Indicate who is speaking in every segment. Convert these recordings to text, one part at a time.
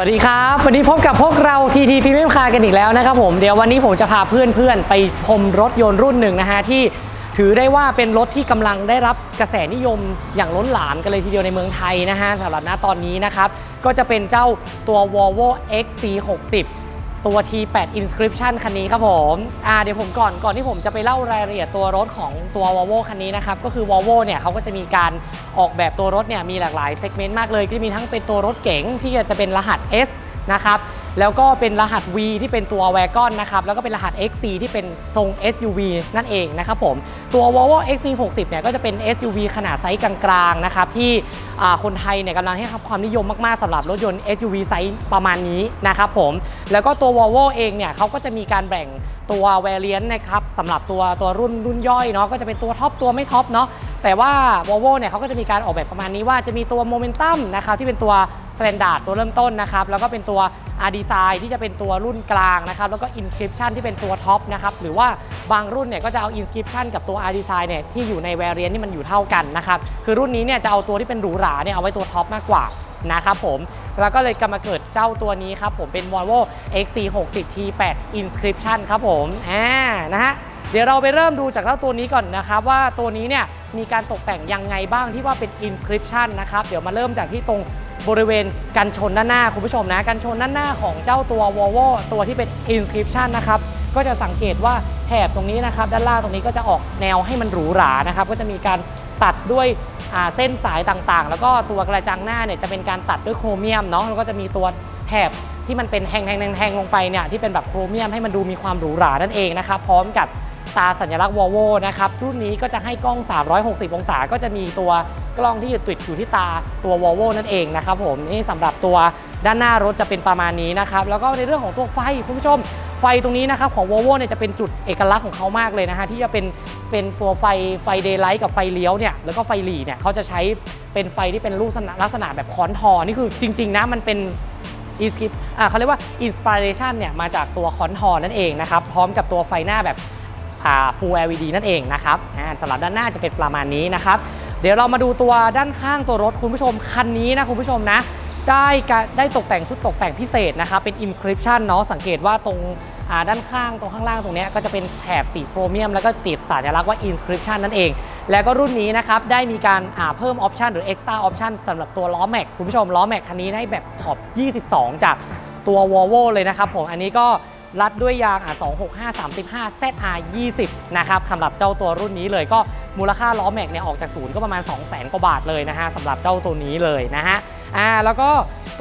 Speaker 1: วัสดีครับ วันนี้พบกับพวกเราทีทีพีเมมคากันอีกแล้วนะครับผมเดี๋ยววันนี้ผมจะพาเพื่อนๆ ไปชมรถยนต์รุ่นหนึ่งนะฮะที่ถือได้ว่าเป็นรถที่กำลังได้รับกระแสนิยมอย่างล้นหลามกันเลยทีเดียวในเมืองไทยนะฮะสำหรับณตอนนี้นะครับ ก็จะเป็นเจ้าตัว Volvo XC60 ตัว T8 Inscription คันนี้ครับผมอ่าเดี๋ยวผมก่อนก่อนที่ผมจะไปเล่ารายละเอียดตัวรถของตัว Volvo คันนี้นะครับ ก็คือ Volvo เนี่ยเขาก็จะมีการออกแบบตัวรถเนี่ยมีหลากหลายเซกเมนต์มากเลย ก็จะมีทั้งเป็นตัวรถเก๋งที่จะเป็นรหัส S นะครับ แล้วก็เป็นรหัส V ที่เป็นตัว w a g o n นะครับ แล้วก็เป็นรหัส XC ที่เป็นทรง SUV นั่นเองนะครับผม ตัว Volvo XC60 เนี่ยก็จะเป็น SUV ขนาดไซส์กลางๆนะครับที่คนไทยเนี่ยกำลังให้ความนิยมมากๆสำหรับรถยนต์ SUV ไซส์ประมาณนี้นะครับผม แล้วก็ตัว Volvo เองเนี่ยเขาก็จะมีการแบ่งตัว variant นะครับสำหรับตัวตัวรุ่นรุ่นย่อยเนาะก็จะเป็นตัวท็อปตัวไม่ท็อปเนาะแต่ว่า Volvo เนี่ยเขาก็จะมีการออกแบบประมาณนี้ว่าจะมีตัว Momentum นะครับที่เป็นตัว Standard ตัวเริ่มต้นนะครับแล้วก็เป็นตัว R Design ที่จะเป็นตัวรุ่นกลางนะครับแล้วก็ Inscription ที่เป็นตัวท็อปนะครับหรือว่าบางรุ่นเนี่ยก็จะเอา Inscription กับตัว R Design เนี่ยที่อยู่ใน variant ที่มันอยู่เท่ากันนะครับคือรุ่นนี้เนี่ยจะเอาตัวที่เป็นหรูหราเนี่ยเอาไว้ตัวท็อปมากกว่านะครับผมแล้วก็เลยกำมาเกิดเจ้าตัวนี้ครับผมเป็น Volvo XC60 T8 Inscription ครับผมอ่านะฮะเดี๋ยวเราไปเริ่มดูจากเจ้าตัวนี้ก่อนนะครับว่าตัวนี้เนี่ย มีการตกแต่งยังไงบ้างที่ว่าเป็น inscription นะครับ เดี๋ยวมาเริ่มจากที่ตรงบริเวณกันชนด้านหน้าคุณผู้ชมนะกันชนด้านหน้าของเจ้าตัว Volvo ตัวที่เป็น inscription นะครับก็จะสังเกตว่าแถบตรงนี้นะครับ ด้านล่างตรงนี้ก็จะออกแนวให้มันหรูหรานะครับ ก็จะมีการตัดด้วยเส้นสายต่างๆ แล้วก็ตัวกระจังหน้าเนี่ยจะเป็นการตัดด้วยโครเมียมเนาะแล้วก็จะมีตัวแถบที่มันเป็นแหงๆๆๆลงไปเนี่ยที่เป็นแบบโครเมียมให้มันดูมีความหรูหรานั่นเองนะครับพร้อมกับ ตาสัญลักษณ์ Volvo นะครับรุ่นนี้ก็จะให้กล้อง 360 องศาก็จะมีตัวกล้องที่ติดอยู่ที่ตาตัว Volvo นั่นเองนะครับผมนี่สำหรับตัวด้านหน้ารถจะเป็นประมาณนี้นะครับแล้วก็ในเรื่องของตัวไฟคุณผู้ชม ไฟตรงนี้นะครับของ Volvo เนี่ยจะเป็นจุดเอกลักษณ์ของเขามากเลยนะฮะที่จะเป็นเป็นตัวไฟไฟเดย์ไลท์กับไฟเลี้ยวเนี่ยแล้วก็ไฟหลีเนี่ยเขาจะใช้เป็นไฟที่เป็นรูปลักษณะแบบคอนทอนี่คือจริง ๆนะมันเป็นอินสคริปอ่าเขาเรียกว่าอินสปิเรชันเนี่ยมาจากตัวคอนทอนั่นเองนะครับพร้อมกับตัวไฟหน้าแบบ Full LED นั่นเองนะครับสำหรับด้านหน้าจะเป็นประมาณนี้นะครับ เดี๋ยวเรามาดูตัวด้านข้างตัวรถคุณผู้ชมคันนี้นะคุณผู้ชมนะได้กะได้ตกแต่งชุดตกแต่งพิเศษนะครับเป็น inscription เนาะสังเกตว่าตรงด้านข้างตรงข้างล่างตรงนี้ก็จะเป็นแถบสีโครเมียม แล้วก็ติดสัญลักษณ์ว่า inscription นั่นเอง แล้วก็รุ่นนี้นะครับได้มีการาเพิ่มออปชันหรือ extra option สำหรับตัวล้อแม็กคุณผู้ชมล้อแม็กคันนี้ได้แบบขอบ 22 จากตัว Volvo เลยนะครับผมอันนี้ก็ รัดด้วยยางอะ265 35 ZR 20นะครับสำหรับเจ้าตัวรุ่นนี้เลยก็มูลค่าล้อแม็กเนี่ยออกจากศูนย์ก็ประมาณ 200,000กว่าบาทเลยนะฮะสำหรับเจ้าตัวนี้เลยนะฮะอ่าแล้วก็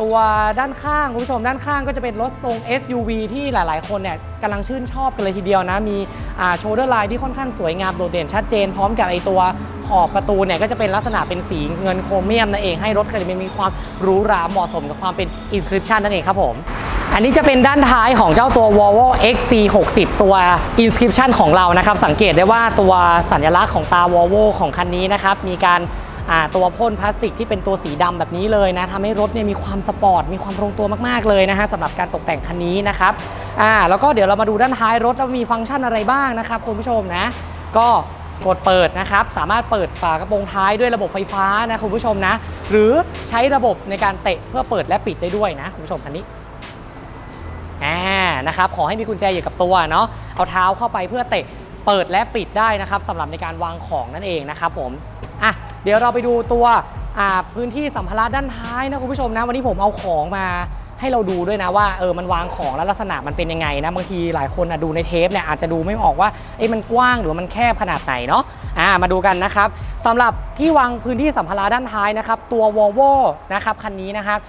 Speaker 1: ตัวด้านข้างคุณผู้ชมด้านข้างก็จะเป็นรถทรง SUV ที่หลายๆ คนเนี่ยกำลังชื่นชอบกันเลยทีเดียวนะ มีอ่าโชเดอร์ไลน์ที่ค่อนข้างสวยงามโดดเด่นชัดเจน พร้อมกับไอตัวขอบประตูเนี่ยก็จะเป็นลักษณะเป็นสีเงินโครเมียมนั่นเองให้รถคันนี้มีความหรูหราเหมาะสมกับความเป็น inscription นั่นเองครับผม อันนี้จะเป็นด้านท้ายของเจ้าตัว Volvo XC60 ตัว Inscription ของเรานะครับ สังเกตได้ว่าตัวสัญลักษณ์ของตา Volvo ของคันนี้นะครับ มีการตัวพ่นพลาสติกที่เป็นตัวสีดำแบบนี้เลยนะทำให้รถเนี่ยมีความสปอร์ต มีความตรงตัวมากๆเลยนะฮะสำหรับการตกแต่งคันนี้นะครับอ่าแล้วก็เดี๋ยวเรามาดูด้านท้ายรถว่ามีฟังก์ชันอะไรบ้างนะครับคุณผู้ชมนะ ก็กดเปิดนะครับ สามารถเปิดฝากระโปรงท้ายด้วยระบบไฟฟ้านะคุณผู้ชมนะ หรือใช้ระบบในการเตะเพื่อเปิดและปิดได้ด้วยนะคุณผู้ชมคันนี้ นะครับ ขอให้มีกุญแจอยู่กับตัวเนาะ เอาเท้าเข้าไปเพื่อเตะ เปิดและปิดได้นะครับสำหรับในการวางของนั่นเองนะครับผม อะ เดี๋ยวเราไปดูตัวอ่าพื้นที่สัมภาระด้านท้ายนะคุณผู้ชมนะ วันนี้ผมเอาของมาให้เราดูด้วยนะว่าเออมันวางของแล้วลักษณะมันเป็นยังไงนะบางทีหลายคนนะดูในเทปเนี่ยอาจจะดูไม่ออกว่าเอ้มันกว้างหรือมันแคบขนาดไหนเนาะอ่ามาดูกันนะครับสำหรับที่วางพื้นที่สัมภาระด้านท้ายนะครับ ตัว Volvo นะครับคันนี้นะครับ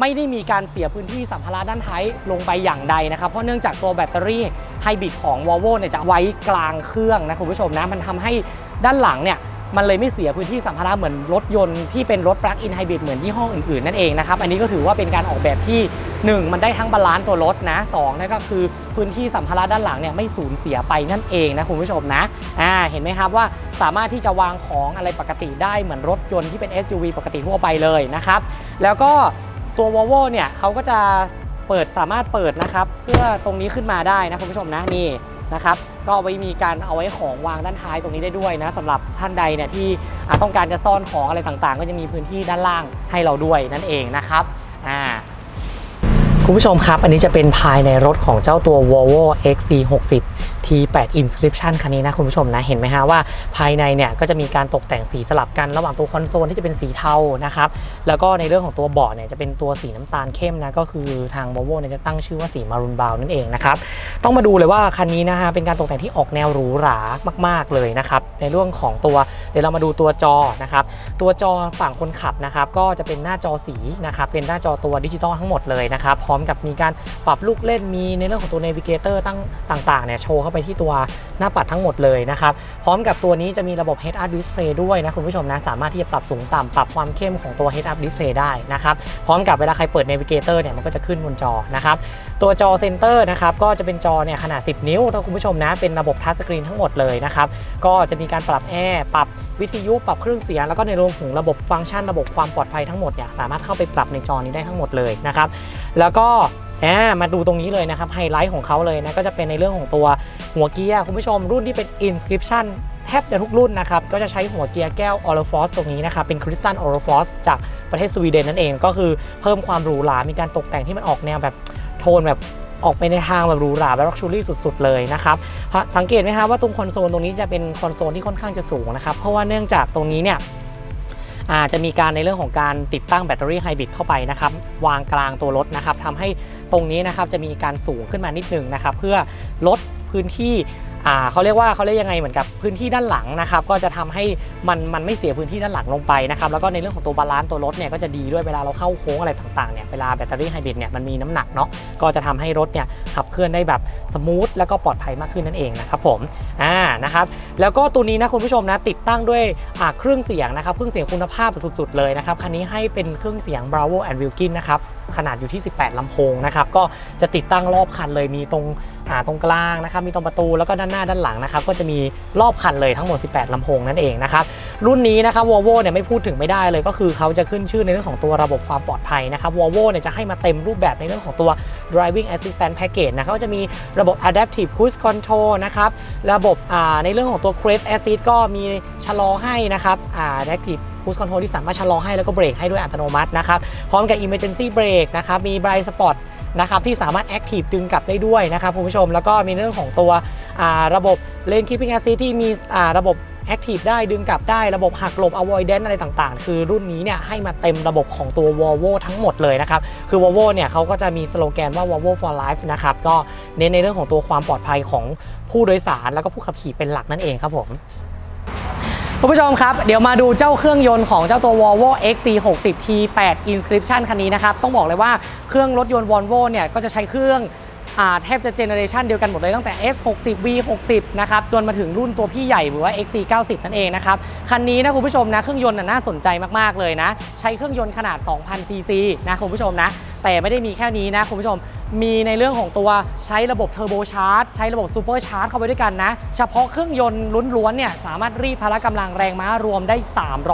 Speaker 1: ไม่ได้มีการเสียพื้นที่สัมภาระด้านท้ายลงไปอย่างใดนะครับ เพราะเนื่องจากตัวแบตเตอรี่ไฮบริดของ Volvo เนี่ยจะไว้กลางเครื่องนะคุณผู้ชมนะมันทำให้ด้านหลังเนี่ยมันเลยไม่เสียพื้นที่สัมภาระเหมือนรถยนต์ที่เป็นรถ plug-in hybrid เหมือนยี่ห้ออื่นๆ นั่นเองนะครับ อันนี้ก็ถือว่าเป็นการออกแบบที่ 1 มันได้ทั้งบาลานซ์ตัวรถนะ2นั่นก็คือพื้นที่สัมภาระด้านหลังเนี่ยไม่สูญเสียไปนั่นเองนะคุณผู้ชมนะอ่าเห็นไหมครับว่าสามารถที่จะวางของอะไรปกติได้เหมือนรถยนต์ที่เป็น SUV ปกติทั่วไปเลยนะครับแล้วก็ ตัว Volvo เนี่ยเขาก็จะเปิดสามารถเปิดนะครับ เพื่อตรงนี้ขึ้นมาได้นะคุณผู้ชมนะนี่นะครับ ก็ไว้มีการเอาไว้ของวางด้านท้ายตรงนี้ได้ด้วยนะสำหรับท่านใดเนี่ยที่ต้องการจะซ่อนของอะไรต่างๆ ก็จะมีพื้นที่ด้านล่างให้เราด้วยนั่นเองนะครับอ่าคุณผู้ชมครับ อันนี้จะเป็นภายในรถของเจ้าตัว Volvo XC60 T8 Inscription คันนี้นะคุณผู้ชมนะเห็นไหมฮะว่าภายในเนี่ยก็จะมีการตกแต่งสีสลับกันระหว่างตัวคอนโซลที่จะเป็นสีเทานะครับแล้วก็ในเรื่องของตัวเบาะเนี่ยจะเป็นตัวสีน้ำตาลเข้มนะก็คือทาง Volvo เนี่ยจะตั้งชื่อว่าสีมารูนบราวนั่นเองนะครับต้องมาดูเลยว่าคันนี้นะฮะเป็นการตกแต่งที่ออกแนวหรูหรามาก ๆเลยนะครับในเรื่องของตัวเดี๋ยวเรามาดูตัวจอนะครับตัวจอฝั่งคนขับนะครับก็จะเป็นหน้าจอสีนะครับเป็นหน้าจอตัวดิจิตอลทั้งหมดเลยนะครับพร้อมกับมีการปรับลูกเล่นมีในเรื่องของตัว Navigator ตั้งต่างๆเนี่ยโชว์เข้าไปที่ตัวหน้าปัดทั้งหมดเลยนะครับ พร้อมกับตัวนี้จะมีระบบ Head Up Display ด้วยนะคุณผู้ชมนะสามารถที่จะปรับสูงต่ำปรับความเข้มของตัว Head Up Display ได้นะครับ พร้อมกับเวลาใครเปิด Navigator เนี่ยมันก็จะขึ้นบนจอนะครับตัวจอเซนเตอร์นะครับก็จะเป็นจอเนี่ยขนาด 10 นิ้วถ้าคุณผู้ชมนะเป็นระบบทัชสกรีนทั้งหมดเลยนะครับก็จะมีการปรับแอร์ปรับวิทยุปรับเครื่องเสียงแล้วก็ในรวมถึงระบบฟังก์ชันระบบความปลอดภัยทั้งหมดเนี่ยสามารถเข้าไปปรับในจอนี้ได้ทั้งหมดเลยนะครับแล้วก็ อบมาดูตรงนี้เลยนะครับไฮไลท์ของเขาเลยนะก็จะเป็นในเรื่องของตัวหัวเกียร์คุณผู้ชมรุ่นที่เป็น inscription แทบจะทุกรุ่นนะครับ ก็จะใช้หัวเกียร์แก้ว o r o f o s ตรงนี้นะครับ เป็นคริสตัล o r o f o s จากประเทศสวีเดนนั่นเอง ก็คือเพิ่มความหรูหรา มีการตกแต่งที่มันออกแนวแบบโทนแบบออกไปในทางแบบหรูหราแบบลักชูรี่สุดๆเลยนะครับ สังเกตไหมครับว่าตรงคอนโซลตรงนี้จะเป็นคอนโซลที่ค่อนข้างจะสูงนะครับ เพราะว่าเนื่องจากตรงนี้เนี่ย จจะมีการในเรื่องของการติดตั้งแบตเตอรี่ไฮบริดเข้าไปนะครับวางกลางตัวรถนะครับทำให้ตรงนี้นะครับจะมีการสูงขึ้นมานิดนึงนะครับเพื่อลดพื้นที่ อ่าเขาเรียกว่าเขาเรียกยังไงเหมือนกับพื้นที่ด้านหลังนะครับก็จะทำให้มันมันไม่เสียพื้นที่ด้านหลังลงไปนะครับแล้วก็ในเรื่องของตัวบาลานซ์ตัวรถเนี่ยก็จะดีด้วยเวลาเราเข้าโค้งอะไรต่างๆเนี่ยเวลาแบตเตอรี่ไฮบริดเนี่ยมันมีน้ำหนักเนาะก็จะทำให้รถเนี่ยขับเคลื่อนได้แบบสมูทแล้วก็ปลอดภัยมากขึ้นนั่นเองนะครับผมอ่านะครับแล้วก็ตัวนี้นะคุณผู้ชมนะติดตั้งด้วยอ่าเครื่องเสียงนะครับเครื่องเสียงคุณภาพสุดๆเลยนะครับคันนี้ให้เป็นเครื่องเสียง Bravo and Wilkin นะครับขนาดอยู่ที่ 18ลำโพงนะครับก็จะติดตั้งรอบคันเลยมีตรงอ่าตรงกลางนะครับมีตรงประตูแล้วก็ด้านหน้าด้านหลังนะครับก็จะมีรอบคันเลยทั้งหมด 18ลำโพงนั่นเองนะครับรุ่นนี้นะครับ Volvo เนี่ยไม่พูดถึงไม่ได้เลยก็คือเขาจะขึ้นชื่อในเรื่องของตัวระบบความปลอดภัยนะครับ Volvo เนี่ยจะให้มาเต็มรูปแบบในเรื่องของตัว driving assistant package นะครับก็จะมีระบบ adaptive cruise control นะครับระบบในเรื่องของตัว cruise assist ก็มีชะลอให้นะครับ adaptive cruise control ที่สามารถชะลอให้แล้วก็เบรกให้ด้วยอัตโนมัตินะครับพร้อมกับ emergency brake นะครับมี blind spot นะครับที่สามารถ Active ดึงกลับได้ด้วยนะครับคุณผู้ชมแล้วก็มีเรื่องของตัวระบบ Lane Keeping Assist ที่มีระบบ Active ได้ดึงกลับได้ระบบหักหลบ Avoidance อะไรต่างๆ คือรุ่นนี้เนี่ยให้มาเต็มระบบของตัว Volvo ทั้งหมดเลยนะครับ คือ Volvo เนี่ยเขาก็จะมีสโลแกนว่า Volvo for Life นะครับ ก็เน้นในเรื่องของตัวความปลอดภัยของผู้โดยสารแล้วก็ผู้ขับขี่เป็นหลักนั่นเองครับผม คุณผู้ชมครับ เดี๋ยวมาดูเจ้าเครื่องยนต์ของเจ้าตัว Volvo XC60 T8 Inscription คันนี้นะครับ ต้องบอกเลยว่าเครื่องรถยนต์ Volvo เนี่ยก็จะใช้เครื่อง แทบจะเจเนอเรชันเดียวกันหมดเลยตั้งแต่ S60 V60 นะครับจนมาถึงรุ่นตัวพี่ใหญ่หรือว่า XC90 นั่นเองนะครับ คันนี้นะคุณผู้ชมนะเครื่องยนต์น่าสนใจมาก ๆ เลยนะ ใช้เครื่องยนต์ขนาด 2,000 cc นะคุณผู้ชมนะ แต่ไม่ได้มีแค่นี้นะคุณผู้ชมมีในเรื่องของตัวใช้ระบบเทอร์โบชาร์จใช้ระบบซูเปอร์ชาร์จเข้าไปด้วยกันนะ เฉพาะเครื่องยนต์ล้วนๆเนี่ยสามารถรีดพละกำลังแรงม้ารวมได้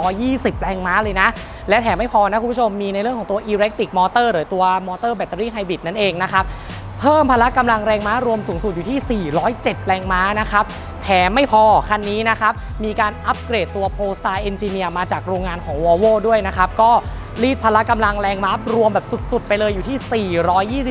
Speaker 1: 320 แรงม้าเลยนะ และแถมไม่พอนะคุณผู้ชมมีในเรื่องของตัว electric motor หรือตัวมอเตอร์แบตเตอรี่ไฮบริดนั่นเองนะครับ พิ่มพละกำลังแรงม้ารวมสูงสุดอยู่ที่ 407 แรงม้านะครับแถมไม่พอคันนี้นะครับ มีการอัปเกรดตัว Polestar Engineer มาจากโรงงานของ Volvo ด้วยนะครับ ก็รีดพละกำลังแรงม้ารวมแบบสุดๆ ไปเลยอยู่ที่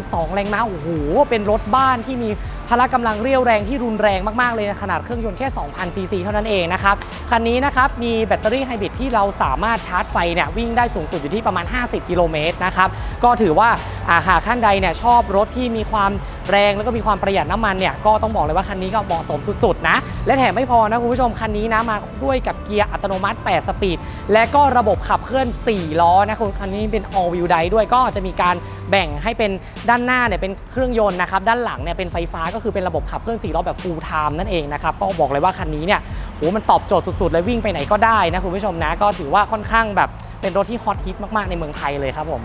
Speaker 1: 422 แรงม้าโอ้โหเป็นรถบ้านที่มีพละกำลังเรี่ยวแรงที่รุนแรงมากๆเลยนะขนาดเครื่องยนต์แค่ 2,000ซีซีเท่านั้นเองนะครับ คันนี้นะครับมีแบตเตอรี่ไฮบริดที่เราสามารถชาร์จไฟเนี่ยวิ่งได้สูงสุดอยู่ที่ประมาณ 50 กิโลเมตรนะครับ ก็ถือว่าอ่าหากท่านใดเนี่ยชอบรถที่มีความแรงแล้วก็มีความประหยัดน้ำมันเนี่ยก็ต้องบอกเลยว่าคันนี้ก็เหมาะสมสุดๆนะ และแถมไม่พอนะคุณผู้ชมคันนี้นะมาด้วยกับเกียร์อัตโนมัติ 8 สปีด และก็ระบบขับเคลื่อน 4 ล้อนะคุณคันนี้เป็น all wheel drive ด้วยก็จะมีการ แบ่งให้เป็นด้านหน้าเนี่ยเป็นเครื่องยนต์นะครับด้านหลังเนี่ยเป็นไฟฟ้าก็คือเป็นระบบขับเคลื่อน4ล้อแบบ full time นั่นเองนะครับก็บอกเลยว่าคันนี้เนี่ยโหมันตอบโจทย์สุดๆเลยวิ่งไปไหนก็ได้นะคุณผู้ชมนะก็ถือว่าค่อนข้างแบบเป็นรถที่ฮอตฮิตมากๆในเมืองไทยเลยครับผม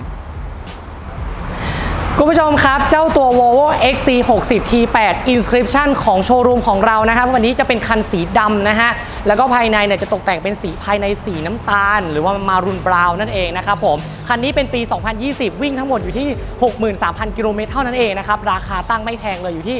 Speaker 1: คุณผู้ชมครับ เจ้าตัว Volvo XC60 T8 Inscription ของโชว์รูมของเรานะครับ วันนี้จะเป็นคันสีดำนะฮะ แล้วก็ภายในเนี่ยจะตกแต่งเป็นสีภายในสีน้ำตาล หรือว่ามารุนบราวน์นั่นเองนะครับผม คันนี้เป็นปี 2020 วิ่งทั้งหมดอยู่ที่ 63,000 กิโลเมตรเท่านั้นเองนะครับ ราคาตั้งไม่แพงเลยอยู่ที่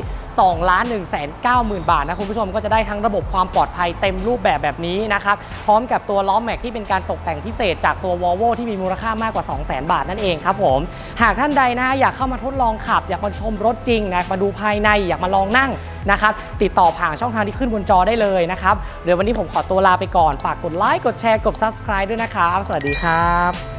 Speaker 1: 2ล้าน1 9 0 0 0 0 บาทนะคุณผู้ชมก็จะได้ทั้งระบบความปลอดภัยเต็มรูปแบบแบบนี้นะครับ พร้อมกับตัวล้อแม็กที่เป็นการตกแต่งพิเศษจากตัว Volvo ที่มีมูลค่ามากกว่า 200,000 บาทนั่นเองครับผม หากท่านใดนะฮะอยากเข้ามาทดลองขับ อยากมาชมรถจริงนะมาดูภายในอยากมาลองนั่งนะครับติดต่อผ่านช่องทางที่ขึ้นบนจอได้เลยนะครับเดี๋ยววันนี้ผมขอตัวลาไปก่อนฝากกดไลค์กดแชร์กด subscribe ด้วยนะครับ สวัสดีครับ